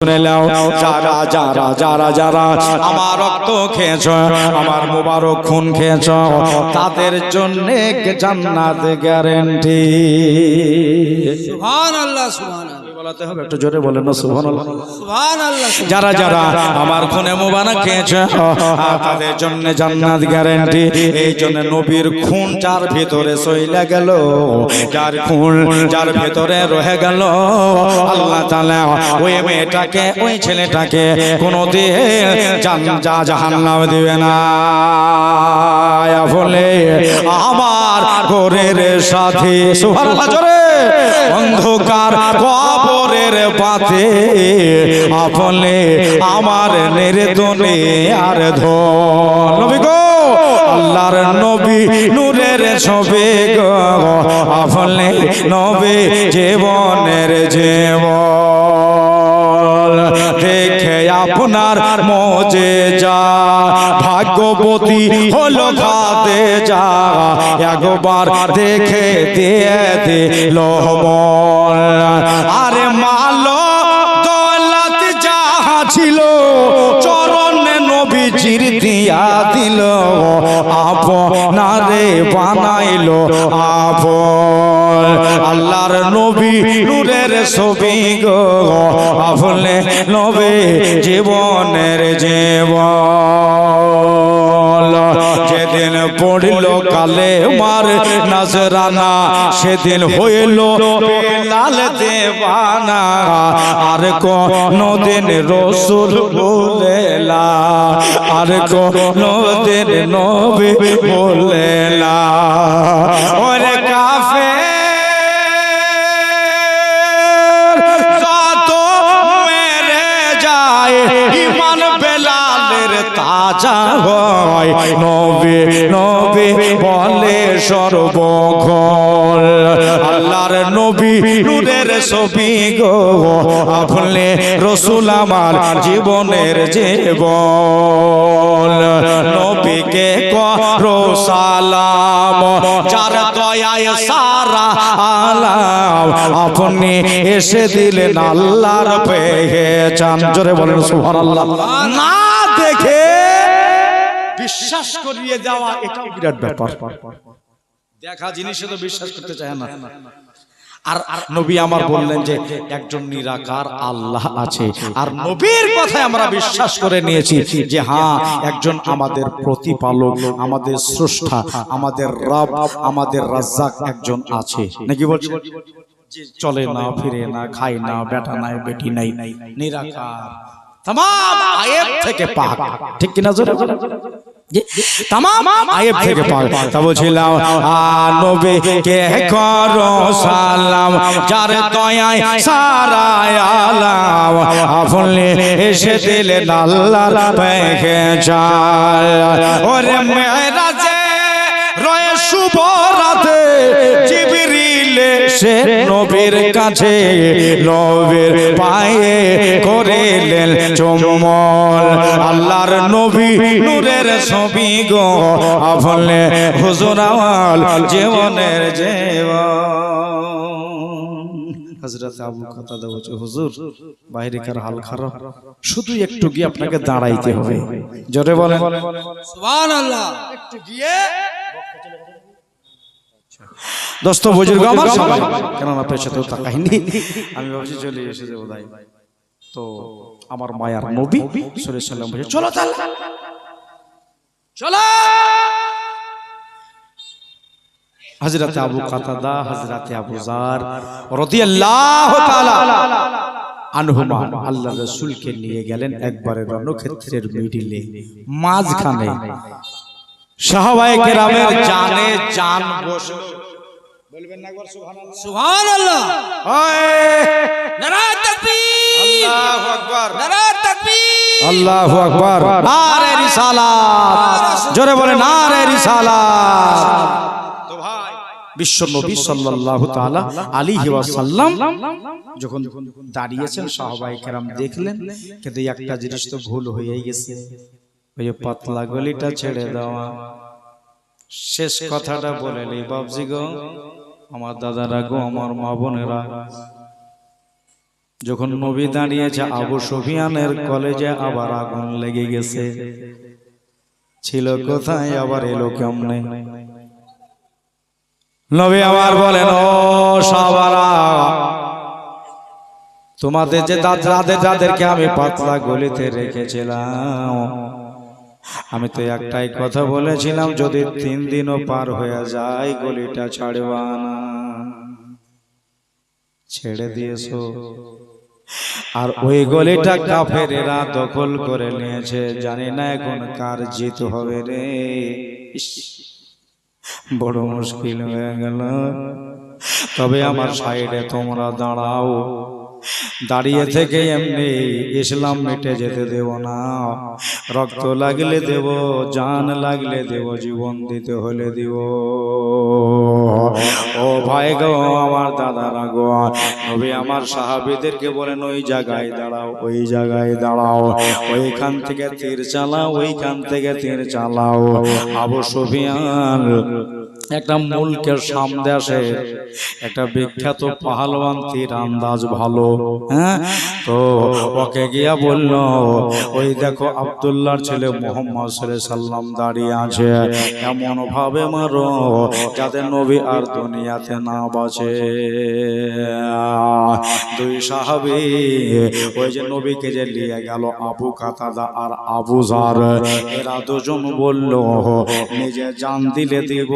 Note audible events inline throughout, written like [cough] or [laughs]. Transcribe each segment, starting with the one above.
শুনে নাও। যারা যারা যারা যারা আমার রক্ত খেয়েছ আমার মোবারক খুন খেয়েছ তাদের জন্য জান্নাত গ্যারেন্টি সুবহান আল্লাহ আল্লাহ বলাতে হবে। একটু জোরে বলেন না সুবহানাল্লাহ। সুবহান যারা যারা আমার খুনে মোবারক খেয়েছে তাদের জন্য জান্নাত গ্যারান্টি এই জন্য নবীর খুন যার ভিতরে সইলা গেল যার খুন যার ভিতরে রয়ে গেল আল্লাহ তাআলা ওই মেয়েটাকে ওই ছেলেটাকে জাহান্নাম দিবে না। বলে আমার ঘরের সাথে সুবহানাল্লাহ জোরে। অন্ধকার কবরের পাতে আপনে আমার নির্দনে আর ধন। আল্লাহর নবী নূরের ছবি গো, আপনে নবী জীবনের জীবন। দেখে আপনার মজে যা ভাগ্যবতী হলো খাতে যা। একবার দেখে দিয়ে দিল। আরে মালো দৌলত যাহা ছিল, চরণে নবীজির দিয়া দিল। আপনারে বানাইলো আপন। আল্লাহর নবী নূরের ছবি গো। আপনে নবী জীবনের জীবন। পড়িল কালে মার নজরানা সেদিন হইল লাল দেবানা আর কোন দিন রসুল বলেলা আর কোন দিন নবী বলেলা। ওরে কাফে যত মেরে যায় ইমান বেলালের তাজা হয়। নবী নবী বলে সর্বক্ষণ আল্লাহর নবী নূরের ছবি গো, আপনি রসুল আমার জীবনের জীবন নবীকে করো সালাম, যার দয়ায় সারা আলাম। আপনি এসে দিলেন আল্লাহর পেহেচান জোরে বলেন সুবহানাল্লাহ। না দেখে বিশ্বাস করিয়ে দেওয়া এটা বিরাট ব্যাপার। দেখা জিনিসে তো বিশ্বাস করতে চায় না। আর নবী আমার বললেন যে, একজন নিরাকার আল্লাহ আছে। আর নবীর কথায় আমরা বিশ্বাস করে নিয়েছি যে হ্যাঁ একজন আমাদের প্রতিপালক, আমাদের স্রষ্টা, আমাদের রব, আমাদের রাজ্জাক একজন আছে। নাকি বলছি চলে না, ফিরে না, খায় না, বেটা নাই, বেটি নাই, নিরাকার। তাম আয়ের থেকে পাক। ঠিক কিনা জোরে তামাম আলাম এসে মেরাজে রয়ে শুভ রাতে সে নবীর কাছে নবীর পায়ে করিলেন চুম্বন। আল্লাহর নবী নূরের ছবি গো আপনি হুজুর আওয়াল জীবনের জীবন। হজরত আবু কাতাদা বলছে হুজুর বাইরে হাল খারাপ? শুধু একটু গিয়ে আপনাকে দাঁড়াইতে হবে। জোরে বলেন। সুবহান আল্লাহ একটু গিয়ে দোস্ত বুজুর্গ আমার সবাই। কেননা পেছে তো তাকাইনি আমি ভাবছি চলে এসেছে বোধহয় তো আমার মায়ার নবী সুরে সাল্লাম বলছে চলো তাহলে। চলো! হযরতে আবু কাতাদা হযরতে আবু জার রাদিয়াল্লাহু তাআলা আনহুমা আল্লাহ রাসূলকে নিয়ে গেলেন একবারে রণক্ষেত্রের মিডিলে মাঝখানে। সাহাবায়ে কেরামের জানে জান বসল। বলবেন না একবার সুবহানাল্লাহ। সুবহান আল্লাহ নারায়ে তাকবীর। আল্লাহু আকবার। নারায়ে তাকবীর। আল্লাহু আকবার। নারে রিসালাত। জোরে বলে নারে রিসালাত। তো ভাই বিশ্ব নবী সাল্লাল্লাহু তাআলা আলাইহি ওয়াসাল্লাম যখন দাঁড়িয়েছেন সাহাবায়ে কেরাম দেখলেন কিন্তু একটা জিনিস তো ভুল হয়ে গেছে। ওই পাতলা গলিটা ছেড়ে দেওয়া। শেষ কথাটা বলে নেই বাবজি গো। আমার দাদারা গো, আমার মা বোনেরা, যখন নবী দাঁড়িয়েছে আবু সুফিয়ানের কলেজে আবার আগুন লেগে গেছে। ছিল কোথায়, আবার এলো কেমনে? নবী আবার বলেন, ও সাবারা, তোমাদের যে দাদ- যাদের যাদেরকে আমি পাতলা গলিতে রেখেছিলাম। আমি তো একটাই কথা বলেছিলাম যদি তিন দিনও পার হয়ে যায় গলিটা ছাড়বা না ছেড়ে দিয়েছ। আর ওই গলিটা কাফেরেরা দখল করে নিয়েছে। জানি না এখন কার জিত হবে রে। বড় মুশকিল হয়ে গেল। তবে আমার সাইডে তোমরা দাঁড়াও। দাঁড়িয়ে থেকে এমনি ইসলাম মেটে যেতে দেব না। রক্ত লাগলে দেব জান লাগলে দেব জীবন দিতে হলে দিব। ও ভাই গো আমার দাদারা গো নবী আমার সাহাবীদেরকে বলেন ওই জায়গায় দাঁড়াও ওই জায়গায় দাঁড়াও ওইখান থেকে তীর চালাও ওইখান থেকে তীর চালাও। আবু সুফিয়ান একটা মুলকের সামনে আসে। একটা বিখ্যাত পাহালওয়ান, তীর আন্দাজ ভালো হ্যাঁ? তো ওকে গিয়া বলল, ওই দেখো, আব্দুল্লাহর ছেলে মোহাম্মদ সাল্লাম দাঁড়িয়ে আছে। এমন ভাবে মারো যাতে নবী আর দুনিয়াতে না বাঁচে। দুই সাহাবি, ওই যে নবীকে যে নিয়ে গেল আবু কাতাদা আর আবু জার এরা দুজন বলল, নিজে জান দিলে দিব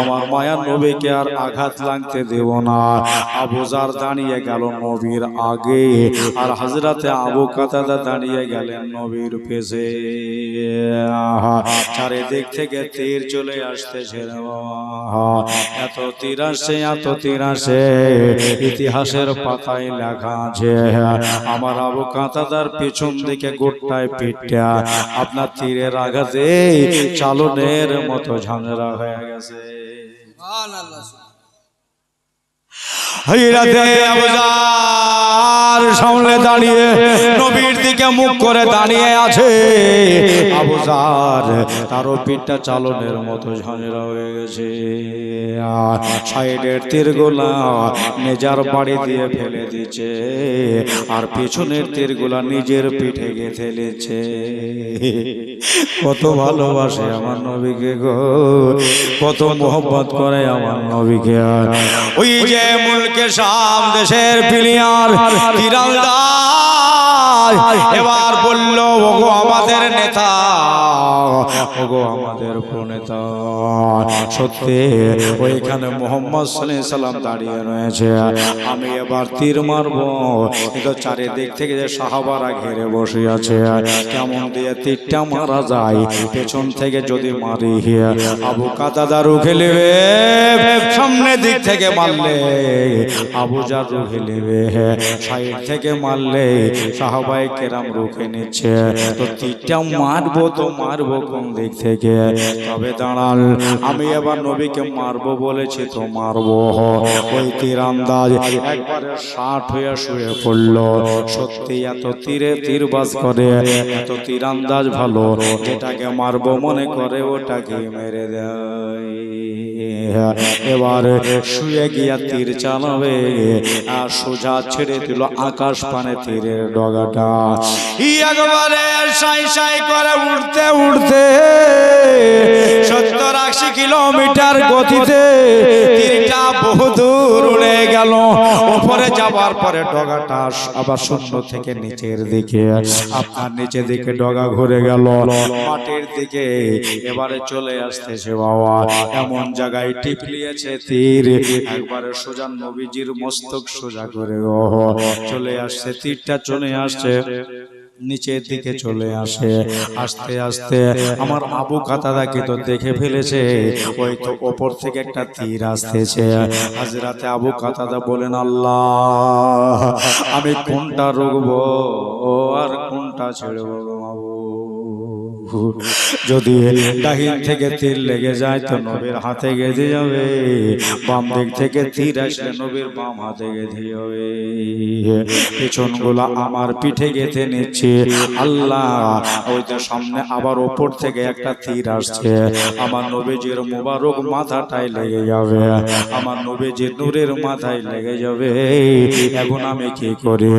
আমার মায়ার নবীকে আর আঘাত লাগতে দেব না। আবু জার দাঁড়িয়ে গেল নবীর আগে, আর হাজরাতে আবু কাতাদা দাঁড়িয়ে গেলেন নবীর পেছে। চারিদিক থেকে তীর চলে আসতেছে এত তীর আসছে এত তীর আসে, ইতিহাসের পাতায় লেখা আছে। আমার আবু কাতাদার পিছন দিকে গোটায় পিঠটা, আপনার তীরের আঘাতে চালনের মতো ঝাঁঝরা হয়ে গেছে। সুবহানাল্লাহ হইরাতে সামনে দাঁড়িয়ে নবীর দিকে মুখ করে দাঁড়িয়ে আছে। আবুজার তারও পিঠটা চালনের মতো ঝাঁঝরা হয়ে গেছে। সাইডের তীরগুলা নেজার বাড়ি দিয়ে ফেলে দিচ্ছে। আর পিছনের তীরগুলা নিজের পিঠে গেঁথে নিচ্ছে। কত ভালোবাসে আমার নবীকে গো। কত মোহব্বত করে আমার নবীকে। আর ওই যে মুলকে শাম দেশের প্লেয়ার তীরন্দাজ এবার বলল ওগো আমাদের নেতা ওগো আমাদের প্রণেতা সত্যি ওইখানে মোহাম্মদ সাল্লাম দাঁড়িয়ে রয়েছে। আমি এবার তীর মারবো। কিন্তু চারিদিক থেকে যে সাহাবারা ঘিরে বসে আছে কেমন দিয়ে তীরটা মারা যায় পেছন থেকে যদি মারি আবু কাতাদা রুখে নেবে সামনে দিক থেকে মারলে আবু জার রুখে নেবে সাইড থেকে মারলে সাহাবাই কেরাম রুখে নিচ্ছে। তো তীরটা মারবো, তো মারবো কোন দিক থেকে? তবে দাঁড়াল, আমি এবার নবীকে মারবো বলেছি, তো মারবো। ওই তীর আন্দাজ একবারে ষাট হয়ে শুয়ে পড়ল। সত্যি এত তীরে তীর বাস করে, এত তীর আন্দাজ ভালো। যেটাকে মারবো মনে করে, ওটাকে মেরে দেয়। এবার শুয়ে গিয়া তীর চালাবে আর সোজা ছেড়ে দিল আকাশ পানে তীরের ডগাটা। ই একবারে সাই সাই করে উঠতে উঠতে সত্তর আশি কিলোমিটার গতিতে তীরটা বহু দূর উড়ে গেল। উপরে যাবার পরে ডগাটা আবার শূন্য থেকে নিচের দিকে। আপনার নিচের দিকে ডগা ঘুরে গেল। মাটির দিকে এবারে চলে আসতেছে বাবা। এমন জায়গায় টিপলিয়েছে তীর। একবারে সোজা নবীজির মস্তক সোজা করে চলে আসছে, তীরটা চলে আসছে। নিচের দিকে চলে আসে। আস্তে আস্তে আমার আবু কাতাদাকে তো দেখে ফেলেছে। ওই তো ওপর থেকে একটা তীর আসতেছে। হাজরাতে আবু কাতাদা বলেন আল্লাহ আমি কোনটা রুগবো আর কোনটা ছেড়বো? যদি ডাহিন থেকে তীর লেগে যায় তো নবীর হাতে গেঁথে যাবে। বাম দিক থেকে তীর আসলে নবীর বাম হাতে গেঁথে যাবে। পেছনগুলা আমার পিঠে গেঁথে নিচ্ছে। আল্লাহ, ওই তো সামনে আবার ওপর থেকে একটা তীর আসছে। আমার নবীজির মোবারক মাথাটাই লেগে যাবে। আমার নবীজির নূরের মাথায় লেগে যাবে। এখন আমি কি করি?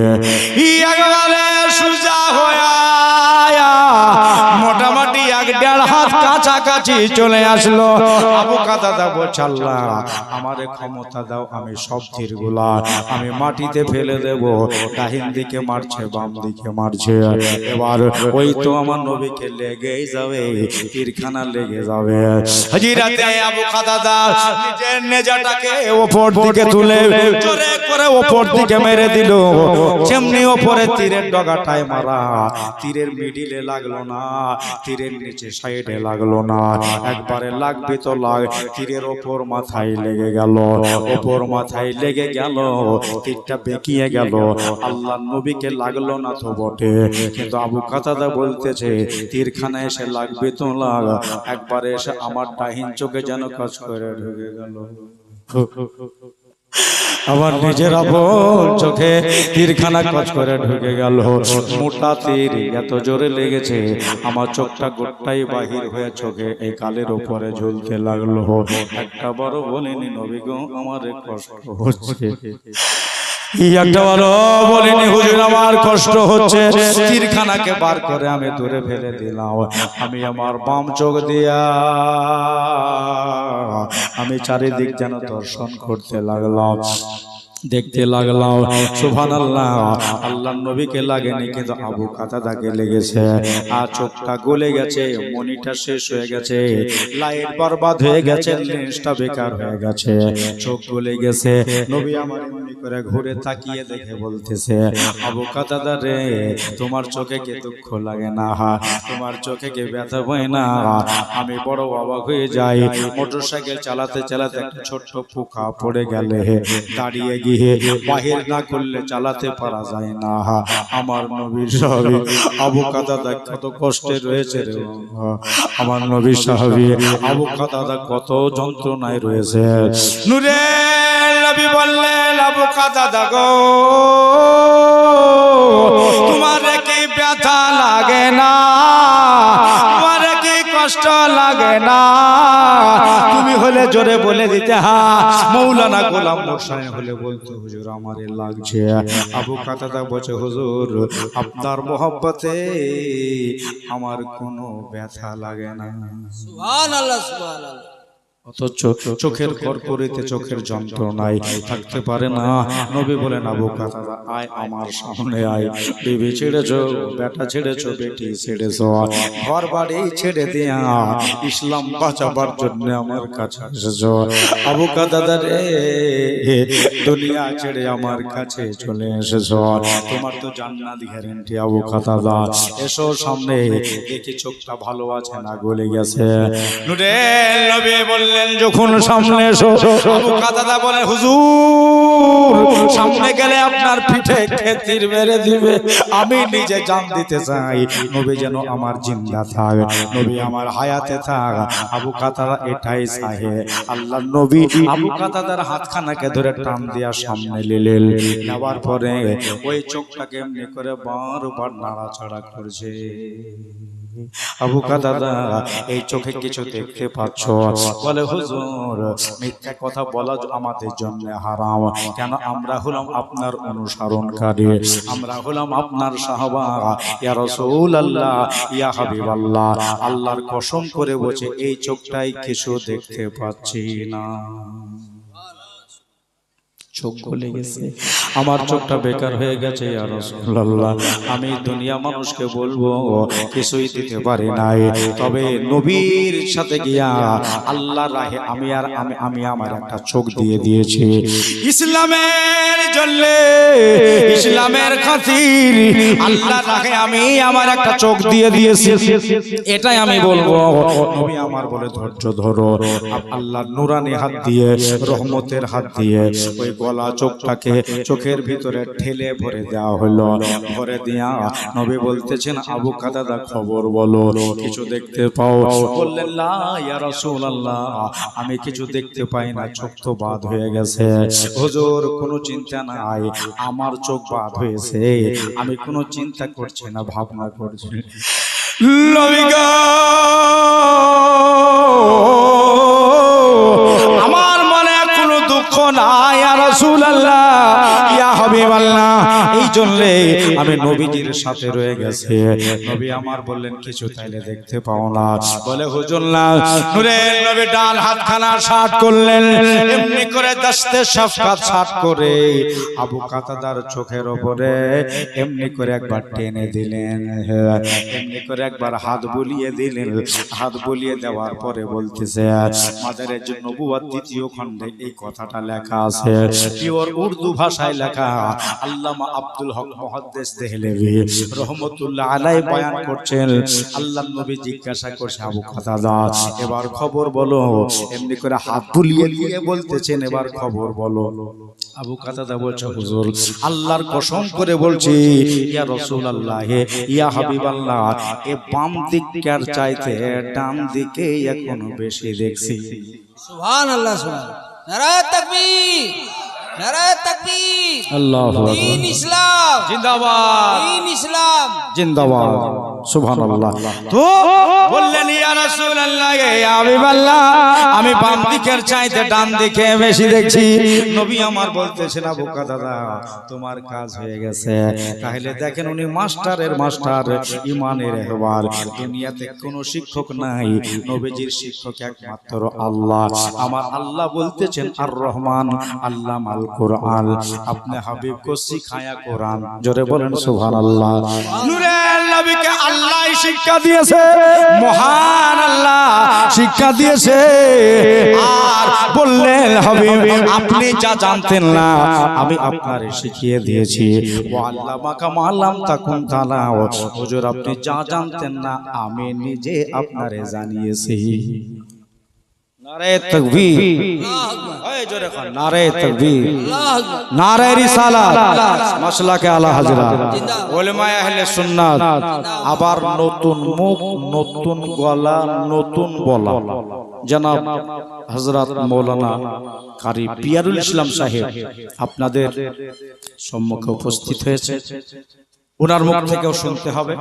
সুজা হয়া এক দেড় হাত কাছাকাছি চলে আসলো। আবু কাদা দাও বলছাল্লাহ আমারে ক্ষমতা দাও আমি সব তীরগুলা আমি মাটিতে ফেলে দেব। ডাহিন দিকে মারছে বাম দিকে মারছে। এবার ওই তো আমার নবীকে লেগেই যাবে তীরখানা লেগে যাবে। হাজিরাতে আবু কাদা দাও নিজের নেজাটাকে ওপর দিকে তুলে জোরে করে ওপর দিকে মেরে দিল। যেমনি ওপরে তীরের ডগাটায় মারা তীরের মিডিলে লাগল না তীরের নিচে সাইডে লাগল না। একবারে লাগবে তো লাগ তীরের ওপর মাথায় লেগে গেল। ওপর মাথায় লেগে গেল। তীরটা বেঁকিয়ে গেল। আল্লাহ নবীকে লাগল না তো বটে। কিন্তু আবু কাতাদা বলতেছে তীরখানা এসে লাগবে তো লাগ একবারে এসে আমার ডাহিন চোখে যেন কাজ করে ঢুকে গেল। [laughs] আমার নিজের আপন চোখে তীরখানা কাজ করে ঢুকে গেল। মোটা তীর এত জোরে লেগেছে আমার চোখটা গোটাই বাহির হয়ে চোখে এই কালের উপরে ঝুলতে লাগল। একটা বড় বলিনি নবী গো আমার কষ্ট হচ্ছে। একটা বড় বলিনি হুজুর আমার কষ্ট হচ্ছে। তীরখানাকে বার করে আমি দূরে ফেলে দিলাম। আমি আমার বাম চোখ দিয়া আমি চারিদিক যেন দর্শন করতে লাগলাম। দেখতে লাগলাম। সুভান আল্লাহ আল্লাহ নবীকে লাগেনি কিন্তু আবু কাতাদাকে লেগেছে। আর চোখটা গলে গেছে মনিটা শেষ হয়ে গেছে। লাইট বরবাদ হয়ে গেছে লেন্সটা বেকার হয়ে গেছে। চোখ গলে গেছে। নবী আমার করে ঘুরে তাকিয়ে দেখে বলতেছে, আবু কাতাদা রে, তোমার চোখে কে দুঃখ লাগে না? তোমার চোখে কে ব্যথা হয় না? আমি বড় অবাক হয়ে যাই। মোটরসাইকেল চালাতে চালাতে একটা ছোট্ট পোকা পড়ে গেলে, দাঁড়িয়ে গিয়ে বাহির না করলে চালাতে পারা যায় না। আমার নবীর সাহাবি, আবু কাদাদা কত কষ্টে রয়েছে রে আমার নবীর সাহাবি, আবু কাদাদা কত যন্ত্রণায় রয়েছে। নুরে নবী বললেন আবু কাদাদা গো তোমার কি ব্যথা লাগে না? তোমার কি কষ্ট লাগে না? তুমি হলে জোরে বলে দিতে হা। মৌলানা গোলাম মোসাই হলে বলতো, হুজুর, আমারে লাগছে। আবু কাতাদা বলছে, হুজুর, আপনার মোহব্বতে আমার কোনো ব্যথা লাগে না। সুবহান আল্লাহ সুবহান আল্লাহ অথচ চোখের কর্করিতে চোখের যন্ত্রণায় থাকতে পারে না। নবী বলেন, আবু আয় আমার সামনে আয়। বিবি ছেড়েছো, বেটা ছেড়েছো, বেটি ছেড়েছো। ঘর বাড়ি ছেড়ে দিয়া ইসলাম বাঁচাবার জন্য আমার কাছে এসেছ। আবু কাতাদা রে, দুনিয়া ছেড়ে আমার কাছে চলে এসেছ। তোমার তো জান্নাত গ্যারেন্টি, আবু কাতাদা। এসো সামনে, দেখি চোখটা ভালো আছে না গলে গেছে। নবী বললেন যখন সামনে এসো বলে হুজুর, সামনে গেলে আপনার পিঠে খেতির মেরে দিবে। আমি নিজে জান দিতে চাই। নবী যেন আমার জিন্দা থাক, নবী আমার হায়াতে থাক। আবু কাতাদা এটাই চাহে। আল্লাহ নবী আবু কাতাদার হাতখানাকে ধরে টান দিয়া সামনে লিলেন নেওয়ার পরে ওই চোখটাকে এমনি করে বারবার নাড়াচাড়া করছে। আবু কাদাদা এই চোখে কিছু দেখতে পাচ্ছ। বলে হুজুর মিথ্যা কথা বলা আমাদের জন্য হারাম। কেন আমরা হলাম আপনার অনুসরণকারী? আমরা হলাম আপনার সাহাবা ইয়া রাসূলুল্লাহ ইয়া হাবিবাল্লাহ। আল্লাহর কসম করে বলছে এই চোখটাই কিছু দেখতে পাচ্ছি না। চোখ গলে গেছে। আমার চোখটা বেকার হয়ে গেছে আমি দুনিয়া মানুষকে বলব কিছুই দিতে পারি নাই। তবে নবীর সাথে গিয়া আল্লাহ রাহে আমি আর আমি আমি আমার একটা চোখ দিয়ে দিয়েছি। ইসলামের জন্য ইসলামের খাতির আল্লাহ রাহে আমি আমার একটা চোখ দিয়ে দিয়েছি। এটাই আমি বলব। নবী আমার বলে ধৈর্য ধরো। আল্লাহ নুরানি হাত দিয়ে রহমতের হাত দিয়ে ওই গলা চোখটাকে চোখের ভিতরে ঠেলে ভরে দেওয়া হলো। ভরে দিয়া নবী বলতেছেন আবু কাদাদা খবর বলো। কিছু দেখতে পাও? বললেন লা ইয়া রাসূলুল্লাহ আমি কিছু দেখতে পাই না। চোখ তো বাদ হয়ে গেছে। হুজুর কোনো চিন্তা নাই। আমার চোখ বাদ হয়েছে। আমি কোনো চিন্তা করছি না ভাবনা করছি। নবী জন্য আমি নবীজির সাথে রয়ে গেছে। নবী আমার বললেন কিছু তাইলে দেখতে পাও না। বলে হুজুর না। নূরের নবী ডান হাতখানা শার্ট করলেন। এমনি করে দস্তে সাফকাত শার্ট করে। আবু কাতাদার চোখের উপরে এমনি করে একবার টেনে দিলেন। এমনি করে একবার হাত বুলিয়ে দিলেন। হাত বুলিয়ে দেওয়ার পরে বলতেছে মাদারের যে নবুয়াত দ্বিতীয় খণ্ডে এই কথাটা লেখা আছে। পিওর উর্দু ভাষায় লেখা আল্লামা আব্দুল হক মুহাদ্দিস দেহলেভি রহমতুল্লাহ আলাই বয়ান করছেন। আল্লাহ নবী জিজ্ঞাসা করছে, আবু কাতাদা এবার খবর বলো। এমনি করে হাত বুলিয়ে দিয়ে বলতেছেন, এবার খবর বলো। আবু কাতাদা বলছে, হুজুর, আল্লাহর কসম করে বলছি, ইয়া রাসূলুল্লাহ, ইয়া হাবিবাল্লাহ, এ বাম দিককার চাইতে ডান দিকে এখন বেশি দেখছি। সুবহান আল্লাহ সুবহান নারায়ে তাকবীর। নারায়ে তাকবীর। আল্লাহ ইসলাম। জিন্দাবাদ। ইসলাম। জিন্দাবাদ। তো বললেন হাবিবাল্লাহ আমি বাম দিকের চাইতে ডান দিকে বেশি দেখছি। নবী আমার বলতেছেন আবু দাদা তোমার কাজ হয়ে গেছে। তাহলে দেখেন উনি মাস্টারের মাস্টার ইমানের এহবার। দুনিয়াতে কোনো শিক্ষক নাই নবীজির শিক্ষক একমাত্র আল্লাহ। আমার আল্লাহ বলতেছেন আর রহমান আল্লাহ আল কোরআন আপনি হাবিব কো শিখায়া কোরআন। জোরে বলেন সুবহানাল্লাহ। নূরের নবীকে আল্লাহ শিক্ষা দিয়েছে। মহান আল্লাহ শিক্ষা দিয়েছে। আর বললেন হবে আপনি যা জানতেন না আমি আপনারে শিখিয়ে দিয়েছি। ও আল্লাহ মাকা মালাম তাকুন তালা হুজুর আপনি যা জানতেন না আমি নিজে আপনারে জানিয়েছি। আবার নতুন মুখ, নতুন গলা, নতুন বলা। জনাব হযরত মাওলানা কারি পিয়ারুল ইসলাম সাহেব আপনাদের সম্মুখে উপস্থিত হয়েছে। ওনার মুখ থেকেও শুনতে হবে।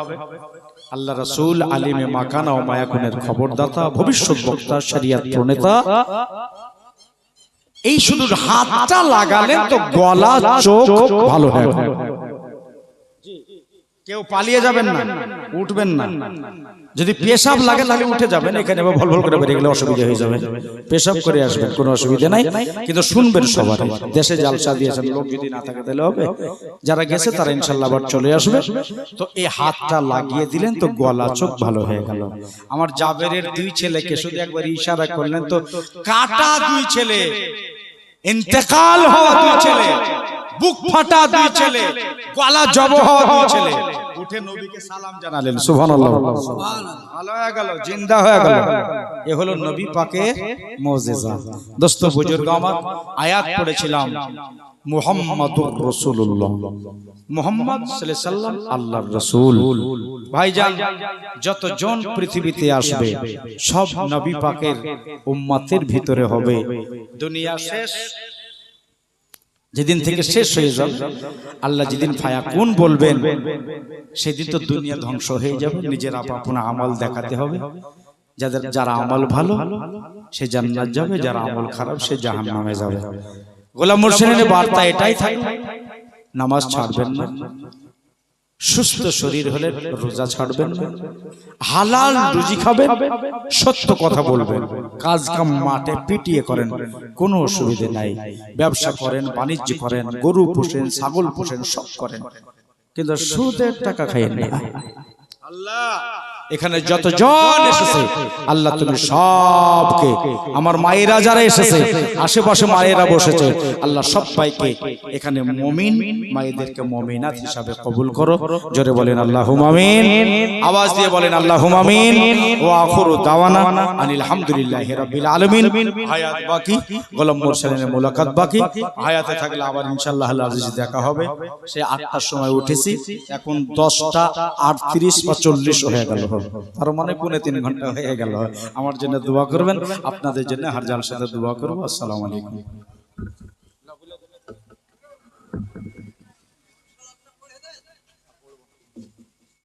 আল্লাহ রসুল আলিমে মাকানা ও মায়াকুনের খবরদাতা ভবিষ্যৎ বক্তা সারিয়া প্রণেতা। এই শুধু হাতটা লাগালেন তো গলা চোখ ভালো হয়ে। কেউ পালিয়ে যাবেন না, উঠবেন না। যদি পেশাব লাগে তাহলে উঠে যাবেন, এখানে ভল ভল করে বেরিয়ে গেলে অসুবিধা হয়ে যাবে। পেশাব করে আসবেন, কোনো অসুবিধা নাই। কিন্তু শুনবেন সবার দেশে জালসা দিয়েছেন, লোক যদি না থাকে তাহলে হবে। যারা গেছে তারা ইনশাল্লাহ আবার চলে আসবে। তো এই হাতটা লাগিয়ে দিলেন, তো গলা চোখ ভালো হয়ে গেল। আমার জাবেরের দুই ছেলেকে শুধু একবার ইশারা করলেন, তো কাটা দুই ছেলে, ইন্তেকাল হওয়া দুই ছেলে, বুক ফাটা দুই ছেলে, গলা জব হওয়া দুই ছেলে। উঠে নবীকে সালাম জানালেন। সুবহানাল্লাহ। সুবহানাল্লাহ। ভালো হয়ে গেল জিন্দা হয়ে গেল। এ হলো নবী পাকের মুজিজা। দোস্ত বুজুর্গ আমার আয়াত পড়েছিলাম। মুহাম্মাদুর রাসূলুল্লাহ। মুহাম্মদ সাল্লাল্লাহু আলাইহি সাল্লাম আল্লাহর রাসূল। ভাইজান যতজন পৃথিবীতে আসবে সব নবী পাকের উম্মতের ভিতরে হবে। দুনিয়া শেষ। যেদিন থেকে শেষ হয়ে যাবে আল্লাহ যেদিন ফায়া কোন বলবেন সেদিন তো দুনিয়া ধ্বংস হয়ে যাবে নিজের আপনা আমল দেখাতে হবে। যাদের যারা আমল ভালো সে জান্নাত যাবে যারা আমল খারাপ সে জাহান্নামে যাবে। গোলাম মুর্শিদের বার্তা এটাই থাকে নামাজ ছাড়বেন না সুস্থ শরীর হলে রোজা ছাড়বেন না। হালাল রুজি খাবেন সত্য কথা বলবেন কাজ কাম মাঠে পিটিয়ে করেন কোনো অসুবিধে নাই। ব্যবসা করেন বাণিজ্য করেন গরু পোষেন ছাগল পোষেন সব করেন। কিন্তু সুদের টাকা খাইয়েন না। আল্লাহ! এখানে যতজন এসেছে আল্লাহ তুমি সবকে আমার মায়েরা যারা এসেছে আশেপাশে মায়েরা বসেছে আল্লাহ সবাইকে এখানে মমিন মায়েদেরকে মমিনাত হিসাবে কবুল করো। জোরে বলেন আল্লাহ হুমামিন আওয়াজ দিয়ে বলেন আল্লাহ হুমামিন ও আখরু দাওয়ানা আনিল হামদুলিল্লাহ রাব্বিল আলামিন। হায়াত বাকি গোলাম মুরসালিনের মোলাকাত বাকি। হায়াতে থাকলে আবার ইনশাআল্লাহ আল্লাহ আজিজ দেখা হবে। সে আটটার সময় উঠেছি এখন দশটা আটত্রিশ বা চল্লিশ হয়ে গেল। তার মানে পুনে তিন ঘণ্টা হয়ে গেল। আমার জন্য দোয়া করবেন, আপনাদের জন্য হারজাল সাথে দোয়া করব। আসসালামু আলাইকুম।